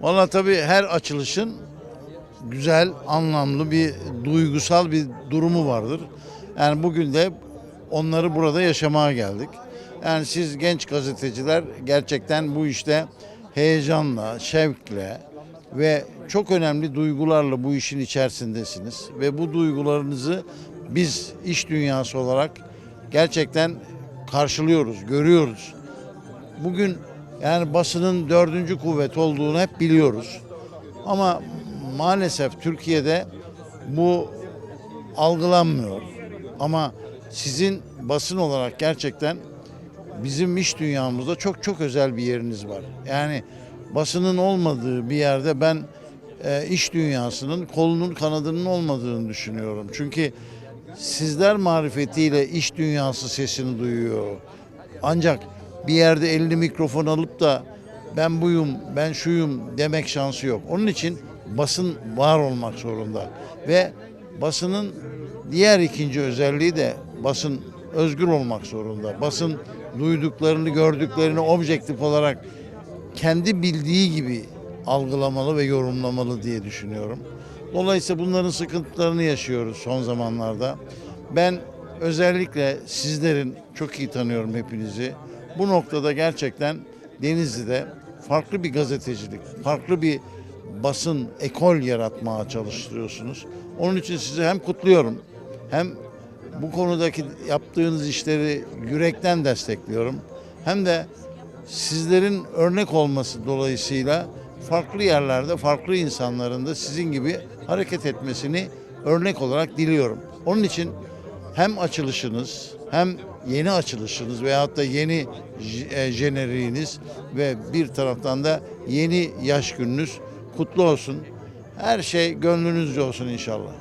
Valla tabii her açılışın güzel, anlamlı bir duygusal bir durumu vardır. Yani bugün de onları burada yaşamaya geldik. Yani siz genç gazeteciler gerçekten bu işte heyecanla, şevkle ve çok önemli duygularla bu işin içerisindesiniz. Ve bu duygularınızı biz iş dünyası olarak gerçekten karşılıyoruz, görüyoruz. Bugün yani basının dördüncü kuvvet olduğunu hep biliyoruz. Ama maalesef Türkiye'de bu algılanmıyor. Ama sizin basın olarak gerçekten bizim iş dünyamızda çok çok özel bir yeriniz var. Yani basının olmadığı bir yerde ben e, iş dünyasının kolunun kanadının olmadığını düşünüyorum. Çünkü sizler marifetiyle iş dünyası sesini duyuyor. Ancak bir yerde elini mikrofon alıp da ben buyum, ben şuyum demek şansı yok. Onun için basın var olmak zorunda. Ve basının diğer ikinci özelliği de basın özgür olmak zorunda. Basın duyduklarını, gördüklerini objektif olarak kendi bildiği gibi algılamalı ve yorumlamalı diye düşünüyorum. Dolayısıyla bunların sıkıntılarını yaşıyoruz son zamanlarda. Ben özellikle sizlerin çok iyi tanıyorum hepinizi. Bu noktada gerçekten Denizli'de farklı bir gazetecilik, farklı bir basın ekol yaratmaya çalıştırıyorsunuz. Onun için sizi hem kutluyorum hem bu konudaki yaptığınız işleri yürekten destekliyorum. Hem de sizlerin örnek olması dolayısıyla farklı yerlerde farklı insanların da sizin gibi hareket etmesini örnek olarak diliyorum. Onun için hem açılışınız hem yeni açılışınız veyahut da yeni e, jeneriğiniz ve bir taraftan da yeni yaş gününüz kutlu olsun. Her şey gönlünüzce olsun inşallah.